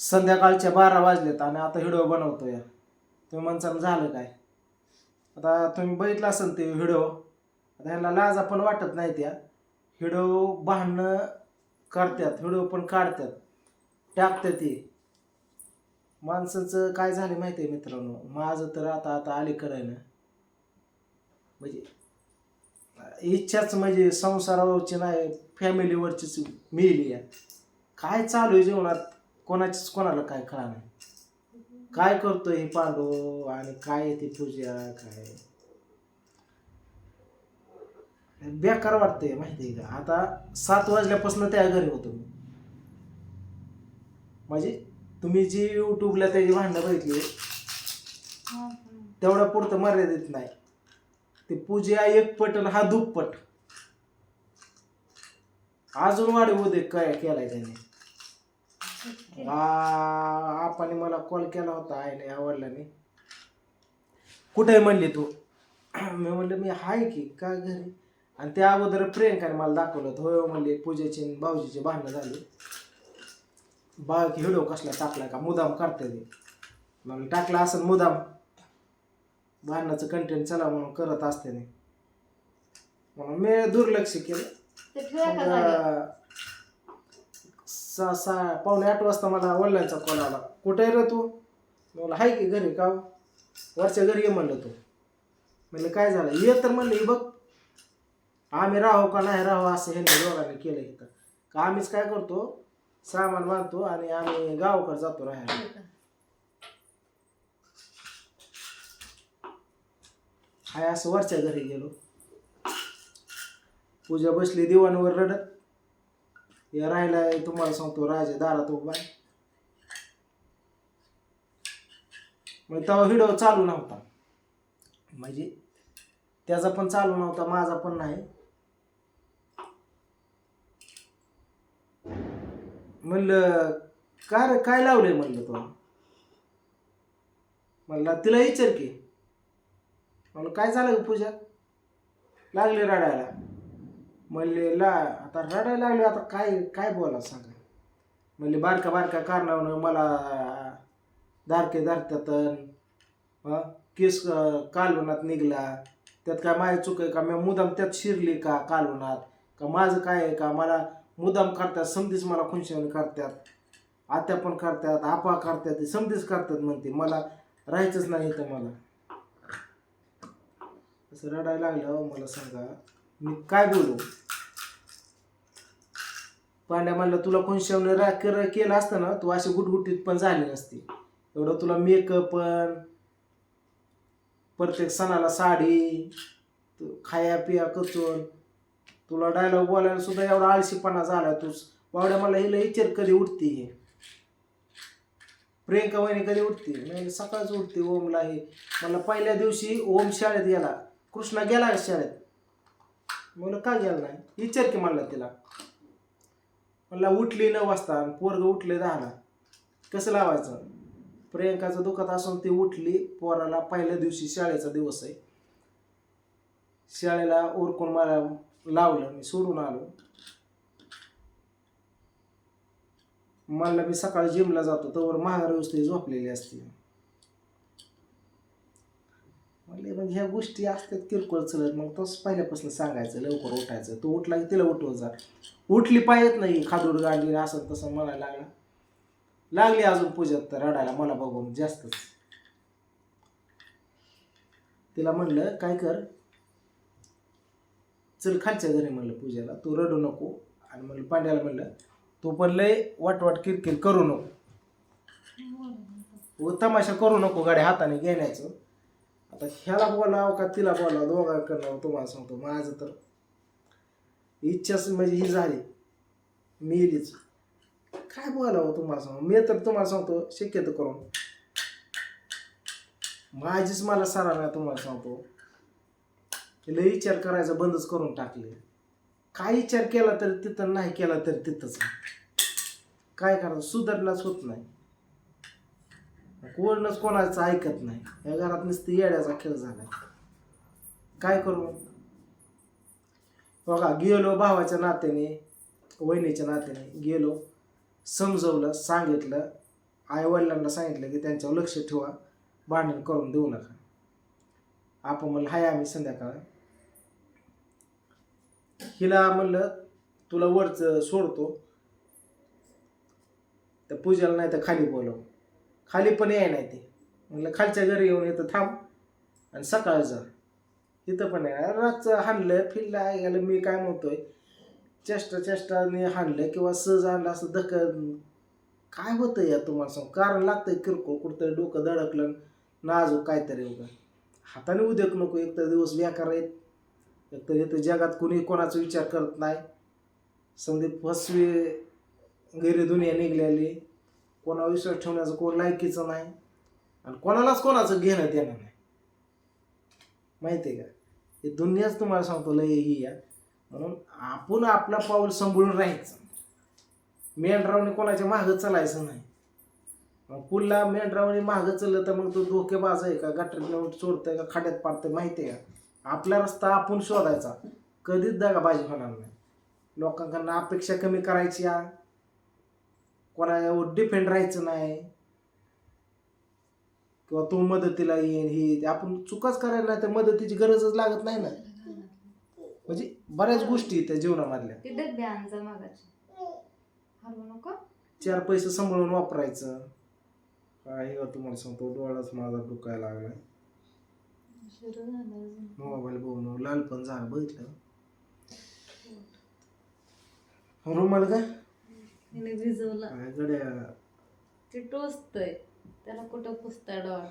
संध्याकाळच्या बारा वाजलेत आणि आता व्हिडिओ बनवतोय. तुम्ही म्हणसान झालं काय? आता तुम्ही बघितलं असेल ते व्हिडिओ आता ह्यांना लाजा पण वाटत नाही त्या. व्हिडिओ भांडणं करतात व्हिडिओ पण काढतात टाकतात ते. माणसाचं काय झालं माहिती आहे मित्रांनो? माझं तर आता आता अलीकडं आहे ना. म्हणजे इच्छाच म्हणजे संसारावरची नाही फॅमिलीवरचीच मिळली काय चालू आहे जीवनात? कोणाचीच कोणाला काय कळा नाही. काय करतोय हे पांडू आणि काय ती पूजा काय? बेकार वाटतंय माहिती आहे का? आता सात वाजल्यापासून त्या घरी होतो मी. म्हणजे तुम्ही जी युट्यूबला त्याची भांडणं बघितली तेवढा पुरतं मर्यादित नाही. ते पूजा एक पट आणि हा दुप्पट. अजून वाढवू दे काय केलाय त्याने? आपण मला कॉल केला होता आईने आवडल्याने कुठे म्हणली तू? मी म्हणलं मी हाय की का घरी? आणि त्या अगोदर प्रियंकाने मला दाखवलं होय म्हणले पूजेची आणि भाऊजीची भांडणं झाली. बा की व्हिडिओ कसला टाकला का? मुदाम करते ते. मग टाकला असं मुदाम. भांडणाचं कंटेंट चला म्हणून करत असते नाही म्हणून मी दुर्लक्ष केलं ते ठेवा का मग, जागेवर? अं, सहा सहा पावणे आठ वाजता मला वडिलांचा कॉल आला. कुठे आहे रे तू? मी म्हणलं हाय की घरी का वरच्या घरी ये म्हणलं तू. म्हणलं काय झालं? ये तर म्हणलं "हे बघ. आम्ही राहू का नाही राहू असं हे दोघांनी केलं इथं. का आम्हीच काय करतो? सामान बांधतो आणि आम्ही गावाकडे जातो राहायला. हाय असं वरच्या घरी गेलो. पूजा बसली दिवाणीवर रडत. या राहिला तुम्हाला सांगतो राजा दारात उभा आहे. मग तेव्हा व्हिडिओ चालू नव्हता. म्हणजे त्याचा पण चालू नव्हता माझा पण नाही. म्हणलं काय रे काय लावलंय? म्हणलं तो. म्हणला तिला विचार की. म्हणलं काय झालं पूजा? लागली रडायला. म्हणले ला आता रडायला लागले आता काय काय बोला सांगा. म्हणले बारका बारका कारणावनं मला दारके धरतात केस कालवणात निघला. त्यात काय माझी चूक आहे का? मी मुदाम त्यात शिरली का कालवणात का माझं काय आहे का? मला मुदाम करतात समधीच मला खुंशावणी करतात. आत्या पण करतात आपा करतात समधीच करतात म्हणते. मला राहायचंच नाही इथं मला. असं रडायला लागलं हो, मला सांगा. मी काय बोलू? पांड्या म्हणलं तुला कोण शेवण केलं असतं ना तू अशी गुटगुटीत पण झाली नसती. एवढं तुला मेकअप पण प्रत्येक सणाला साडी खाया पिया कचून तुला डायलॉग बोलायला सुद्धा एवढा आळशीपणा झाला तू बावड्या मला हिला इचर कधी उठती हे? प्रियंका वहिनी कधी उठते? नाही सकाळच उठते ओमला हे. मला पहिल्या दिवशी ओम शाळेत गेला. कृष्णा गेला शाळेत? म्हणलं का गेला नाही? विचार की म्हणला तिला. म्हणला उठली नऊ वाजता पोरग उठले दहाला कसं लावायचं? प्रियंकाचं दुखत असून ती उठली पोराला पहिल्या दिवशी शाळेचा दिवस आहे. शाळेला ओरकून मला लावलं मी सोडून आलो. मला मी सकाळी जिमला जातो तोवर महागार व्यवस्थित झोपलेली असते. म्हणले मग ह्या गोष्टी असतात किरकोळ चलत मग तोच पहिल्यापासून सांगायचं लवकर उठायचं. तो उठला की तिला उठवत जा. उठली पाहिजेत नाही खादूड गांडी असं तसं म्हणायला लागला. लागली अजून पूजेत तर रडायला मला बघून जास्तच. तिला म्हणलं काय कर? चल खालच्या घरी म्हणलं पूजेला. तू रडू नको. आणि म्हणलं पांड्याला म्हणलं तू पण लय वाटवाट किरकिर करू नको. व तमाशा करू नको गाड्या हाताने घेण्याचं. आता ह्याला बोलावं का तिला बोलावं दोघांकडनं तुम्हाला सांगतो. माझं तर इच्छाच म्हणजे ही झाली. मेलीच काय बोलावं तुम्हाला सांगू? मी तर तुम्हाला सांगतो शक्यतो करून. माझीच मला सरा नाही तुम्हाला सांगतो. लय विचार करायचा बंदच करून टाकले. काय विचार केला तरी तिथं नाही केला तरी तिथंच. काय करायचं सुधारलाच होत नाही. कोणच कोणाचं ऐकत नाही. या घरात नुसतं येड्याचा खेळ झालाय. काय करू? बघा गेलो भावाच्या नात्याने वहिनीच्या नात्याने गेलो समजवलं सांगितलं आई वडिलांना सांगितलं की त्यांच्यावर लक्ष ठेवा भांडण करून देऊ नका. आपण म्हणलं हाय आम्ही संध्याकाळ. हिला म्हणलं तुला वरच सोडतो. तर पूजाला नाही तर खाली बोलव. खाली पण याय नाही ते म्हटलं खालच्या घरी येऊन इथं थांब आणि सकाळ जा. इथं पण आहे. रातचं हाणलं फिरलं गेलं मी काय म्हणतोय? चेष्टा चेष्टाने हाणलं किंवा सहज आणलं असं धक काय होतं या तुम्हाला सांग? कारण लागतंय किरकोळ कुठतरी डोकं धडकलं नाजूक काहीतरी उगा हाताने उद्योग नको एक तर दिवस बेकार आहेत. एक तर इथं जगात कोणी कोणाचा विचार करत नाही. संदीप फसवी गैरदुनिया दुनिया निघलेली. कोणावर विश्वास ठेवण्याचं कोण लायकीचं नाही. आणि कोणालाच कोणाचं घेणं देणं नाही. माहिती आहे का? हे दुनियाच तुम्हाला सांगतो लय ही या. म्हणून आपण आपला पाऊल सांभाळून राहायचं. मेंढरावने कोणाच्या मागं चालायचं नाही. मग पुढला मेंढरावने मागं चाललं तर मग तो धोकेबाज आहे का? गटर नेऊन चोरतंय का? खाड्यात पाडतंय माहिती आहे का? आपला रस्ता आपण शोधायचा. कधीच दगाबाजी होणार नाही. लोकांकडनं अपेक्षा कमी करायची या. कोणावर डिपेंड राहायचं नाही. किंवा तो मदतीला येईन ही आपण चुकाच करायला नाही तर मदतीची गरजच लागत नाही ना. म्हणजे बऱ्याच गोष्टी त्या जीवनामधल्या. ते डबे आणजा मागाचे हलवू नको. चार पैसे सांभाळून वापरायचं. काय हे तुम्हाला सांगतो डोळाच माझा दुखायला लागला उशीर झाला अजून. मोबाईल बघून लाल पण झालं बघितलं. रुमाल का हिने भिजवलं. काय गड्या ते टोचतय. त्याला कुठं पुसता डोळा?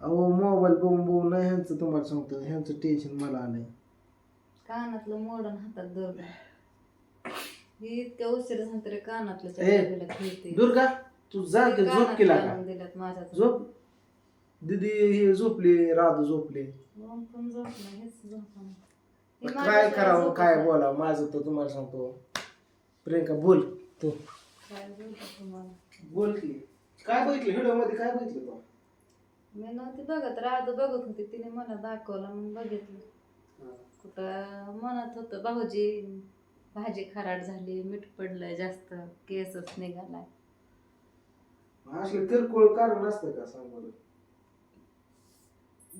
अहो मोबाईल बघून बघून नाही ह्यांचं तुम्हाला सांगतो ह्यांचं टेन्शन मला आलंय. कानातलं मोडून हातात धरलं ही इतक्या उशीर झालं तरी कानातलं ए, खेळते दुर्गा तू जा की झोप केला का? दिल्यात माझ्या झोप? दिदी ही झोपली राधू झोपली. मग पण झोपला हेच झोपा मग काय करावं काय बोलावं माझं तर तुम्हाला सांगतो. प्रियंका बोल तू. काय बोलतो तुम्हाला? बोल की. काय बघितलं? व्हिडिओमध्ये काय बघितलं तू? मी नव्हती बघत. राधू बघत होती. तिने मला दाखवलं मग बघितलं. कुठं म्हणत होतं भाऊजी भाजी खराट झाली मीठ पडलंय जास्त केसच निघालाय. असलं किरकोळ कारण असतं का सांग बरं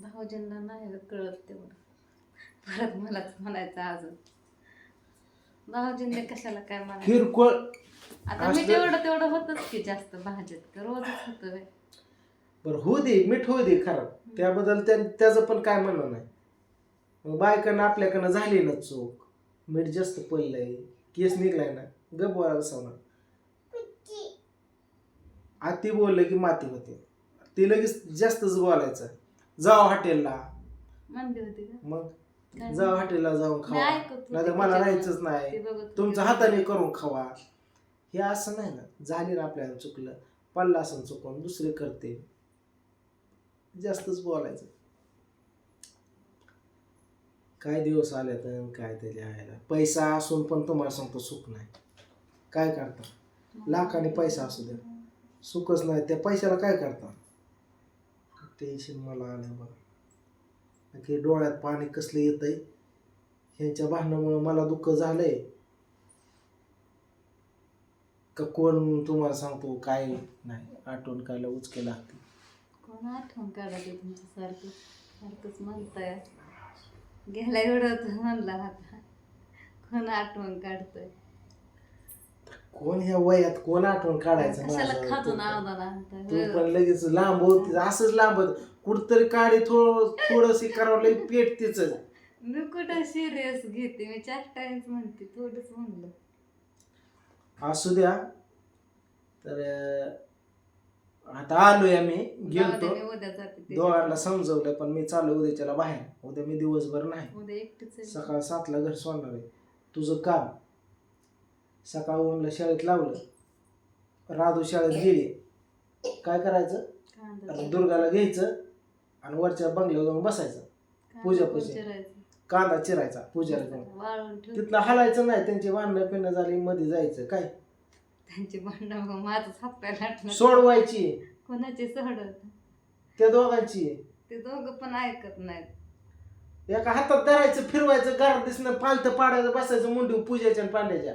भाऊजींना नाही कळत तेवढं. परत मलाच म्हणायचं अजून भाऊजींनी कशाला काय म्हणायचं? किरकोळ आता मी असलं- तेवढं तेवढं होतच की जास्त भाजीत का रोजच होतं. बरं होऊ दे मीठ होऊ दे खरं. त्याबद्दल त्या त्याचं पण काय म्हणणं नाही. मग बायकांना आपल्याकडनं झाली ना चूक. मीठ जास्त पडलंय केस निघलाय ना गप बोला बसवणार आती बोललं की माती होते. ती लगेच जास्तच बोलायचं. जाऊ हॉटेलला. म्हणली होती का? मग? काय जाऊ हॉटेलला जाऊन खावा. ऐकत होते नाही मला तिच्या राहायचंच ते नाही बघत होते. तुमच्या हाताने करून खावा. हे असं नाही ना. झाली ना आपल्याला चुकलं. पडलं असं चुकून दुसरे करते. जास्तच बोलायचं. काय दिवस आले तर काय त्याच्या आयला पैसा असून पण तुम्हाला सांगतो सुख नाही. काय करता? लाखाने पैसा असू द्या. सुखच नाही. त्या पैशाला काय करता? टेन्शन मला आलं बघा. की डोळ्यात पाणी कसलं येतंय? ह्यांच्या भांडणामुळे मला दुःख झालंय. का कोण तुम्हाला सांगतो काय नाही आठवण कायला उचके लागते? कोण आठवण काढा ते तुमच्या सारखं सारखंच म्हणताय. गेल्या एवढं तर म्हणला आता. कोण आठवण काढतोय? कोण ह्या वयात कोण आठवण काढायचं कशाला माझं? खातो तू ना पण- लगेच लांब होती असंच लांब होत. कुठतरी काढी थोडं थोडस करावं लई पेट तिच. मी कुठं सिरियस घेते? मी चार टाइम्स म्हणते थोडंच म्हणलं. असू द्या. तर अं, आता आलोय आम्ही जाऊ दे, गेलतो. मी उद्या जाते ते. दोघांना समजवलं पण मी चालू उद्याच्याला बाहेर. उद्या मी दिवसभर नाही. उद्या एकटीच आहे. सकाळ सातला घर सोडणार आहे. तुझं काम? सकाळ ओमला शाळेत लावलं. राधू शाळेत गेली. काय करायचं? दुर्गाला घ्यायचं आणि वरच्या बंगल्यावर जाऊन बसायचं. पूजा पूजा. कांदा चिरायचा ठेव तिथलं हलायचं नाही त्यांची भांडणं पिणं झाली मध्ये जायचं. काय? त्यांची भांडण सोडवायची. कोणाची सोडत? त्या दोघांची. ते दोघं पण ऐकत नाहीत. एका हातात धरायचं फिरवायचं गार दिसणं पालथं पाडायचं बसायचं मुंडी पूजाच्या आणि पांड्याच्या.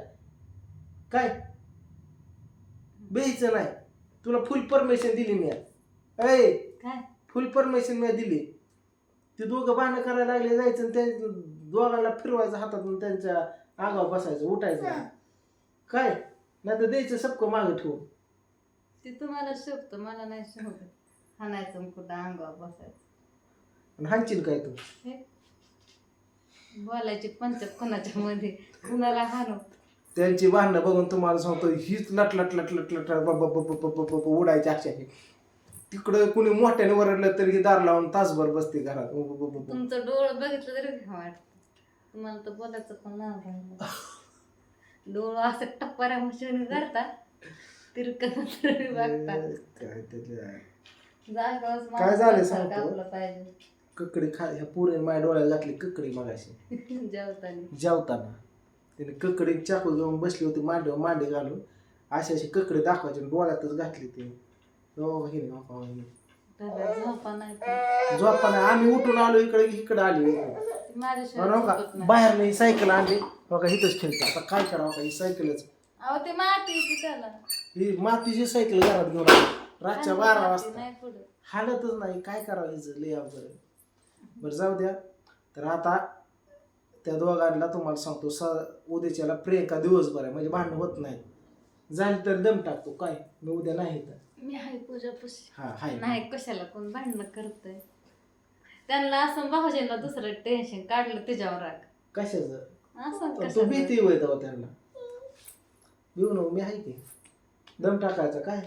काय? बेहीचं नाही. तुला फुल परमिशन दिली मी अय काय? फुल परमिशन मी दिली. ते दोघं भांडणं करायला लागले जायचं आणि त्या दोघांना फिरवायचं हातातून त्यांच्या अंगावर बसायचं उठायचं. काय? नाही तर द्यायचं सबकं मागं ठेवून. ते तुम्हाला शोभतं मला नाही शोभत. हाणायचं कुठं अंगावर बसायचं. आणि हाणशील काय तू? हे? बोलायची पंचायत कोणाच्या मध्ये? कुणाला हाणू? त्यांची भांडणं बघून तुम्हाला सांगतो हीच लट लट लट लट लट उडायची अशा. तिकडं कुणी मोठ्याने वरडलं तरी दार लावून तासभर बसते घरात. तुमचं डोळं बघितलं तरी वाटतं? तुम्हाला तर बोलायचं पण राहिलं डोळं असं टप्पाऱ्या मशीन करता तिरकत काय झालं सांगतो? ककडी खा ह्या पुरे माझ्या डोळ्यात घातली ककडी मगाशी. जेवताना. जेवताना. तिने ककडी चाकू घेऊन बसली होती मांडीवर मांडी घालून. अशी अशी ककडी दाखवायची आणि डोळ्यातच घातली ती. झोपा नाही आम्ही उठून आलो इकडे इकडे आली ती माझ्याशिवाय बरं का? झोपत नाही. बाहेर नाही सायकल आणली. बघा इथंच खेळते आता काय करावं का ही सायकलच. अहो ते माती त्याला ही मातीची सायकल घरात घेऊन आली. रातच्या बारा माती वाजता. नाही पुढं. हालतच नाही. काय करावं हिचं लय अवघड आहे. बरं जाऊ द्या. तर आता त्या दोघांना तुम्हाला सांगतो स उद्याच्याला प्रियंका दिवसभर आहे म्हणजे भांडण होत नाही. झाली तर दम टाकतो काय? मी उद्या नाही तर मी हाय पूजा पुशी हा हाय नाही कशाला? कोण भांडणं करतंय? त्यांना असं भाऊजींना दुसरं टेन्शन काढलं त्याच्यावर राग. कशाचं? असं तू कशाला भीती होय तेव्हा त्यांना. येऊ नको मी आहे की. दम टाकायचा काय?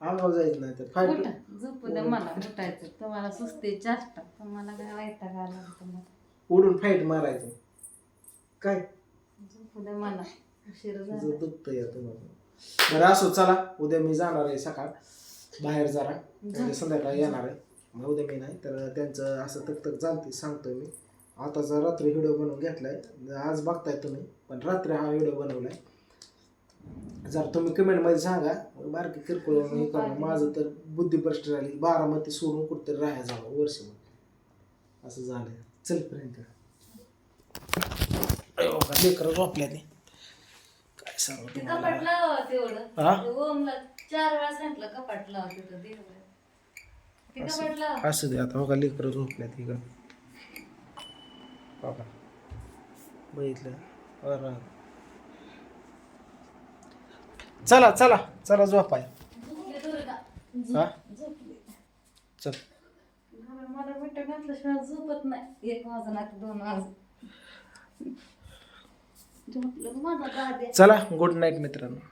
आगाव जायचं नाही तर फाईट. उठा झोपू द्या मला उठायचं. तुम्हाला सुस्ती जास्त तुम्हाला काय वैताग आला तुम्हाला उडून फाईट मारायचं. काय? मला उशीर झाला. दुखतं या तुम्हाला बरं असो चला. उद्या मी जाणार आहे सकाळ. बाहेर जरा. म्हणजे संध्याकाळी येणार आहे. मग उद्या मी नाही तर त्यांचं असं तक तक जाणते सांगतोय मी. आता जर रात्री व्हिडिओ बनवून घेतलाय आज बघताय तुम्ही पण रात्री हा व्हिडिओ बनवलाय. जर तुम्ही कमेंटमध्ये सांगा बारकी किरकोळ हे करा. माझं तर बुद्धिभ्रष्ट झाली. बारामती सोडून कुठतरी राहायला जावं वर्षभर. असं झालं चल प्रियंका. लेकर झोपल्या ते काय सांगू ते तुम्हाला? कपाट लावा तेवढं. हा? ते ओमला चार वेळा सांगितलं कपाट लावा तिथं देवळात. ते कपाट लावा. असू दे आता. बघा लेकर झोपल्या तिकडं बघा बघितलं. बरं. चला चला चला झोपाय. झोपली दुर्गा हा? झोपली. चल. मला मिठं घातल्याशिवाय झोपत नाही. एक वाजून आता दोन वाजून. चला गुड नाईट मित्रांनो.